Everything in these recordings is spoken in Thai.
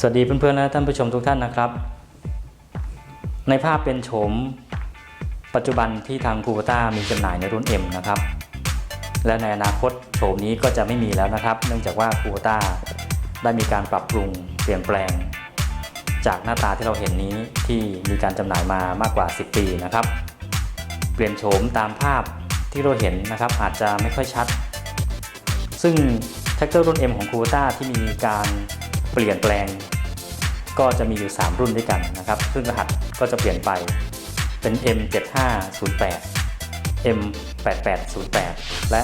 สวัสดีเพื่อนๆและท่านผู้ชมทุกท่านนะครับ ในภาพเป็นโฉมปัจจุบันที่ทางคู b ต้ามีจำหน่ายในรุ่น M นะครับ และในอนาคตโฉมนี้ก็จะไม่มีแล้วนะครับ เนื่องจากว่าคู b ต้าได้มีการปรับปรุงเปลี่ยนแปลง จากหน้าตาที่เราเห็นนี้ที่มีการจำหน่ายมามากกว่า 10 ปีนะครับ เปลี่ยนโฉมตามภาพที่เราเห็นนะครับอาจจะไม่ค่อยชัด ซึ่งแท็กเตอร์รุ่น M ของคู b ต้าที่มีการ เปลี่ยนแปลง ก็จะมีอยู่ 3 รุ่นด้วยกันนะครับ ซึ่งรหัสก็จะเปลี่ยนไปเป็น M7508 M8808 และ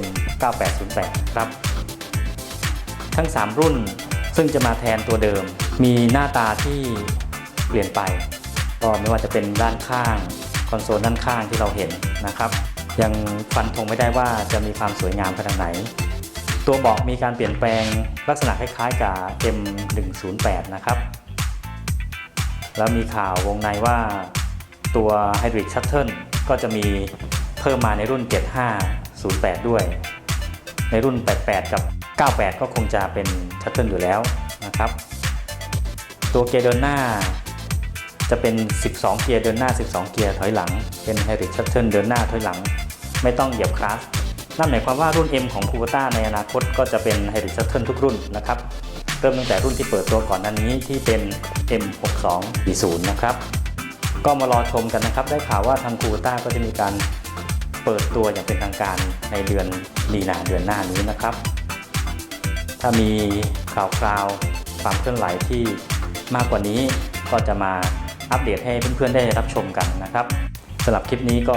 M9808 ครับ ทั้ง 3 รุ่นซึ่งจะมาแทนตัวเดิม มีหน้าตาที่เปลี่ยนไป ก็ไม่ว่าจะเป็นด้านข้างคอนโซลด้านข้างที่เราเห็นนะครับ ยังฟันธงไม่ได้ว่าจะมีความสวยงามขนาดไหน ตัวเบาะมีการเปลี่ยนแปลงลักษณะคล้ายๆกับ M108 นะครับ แล้วมีข่าววงในว่าตัว Hybrid Shuttle ก็จะมีเพิ่มมาในรุ่น 7508 ด้วย ในรุ่น 88 กับ 98 ก็คงจะเป็น Shuttle อยู่แล้วนะครับ ตัวเกียร์เดินหน้าจะเป็น 12 เกียร์เดินหน้า 12 เกียร์ถอยหลัง เป็น Hybrid Shuttle เดินหน้าถอยหลัง ไม่ต้องเหยียบคลัตช์ นั่นหมายความว่ารุ่น M ของ c u b a t a ในอนาคตก็จะเป็น Hybrid Shuttle ทุกรุ่นนะครับเริ่มตั้งแต่รุ่นที่เปิดตัวก่อนหน้านี้ที่เป็น M6240 นะครับก็มารอชมกันนะครับ ได้ข่าวว่าทาง c u b a t a ก็จะมีการเปิดตัวอย่างเป็นทางการในเดือนมีนาเดือนหน้านี้นะครับ ถ้ามีข่าวคราวความเคลื่อนไหวที่มากกว่านี้ก็จะมาอัปเดตให้เพื่อนๆได้รับชมกันนะครับสำหรับคลิปนี้ก็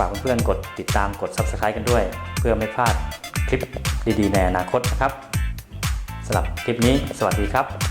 ฝากเพื่อนๆกดติดตามกด Subscribe กันด้วย เพื่อไม่พลาดคลิปดีๆในอนาคตนะครับสำหรับคลิปนี้สวัสดีครับ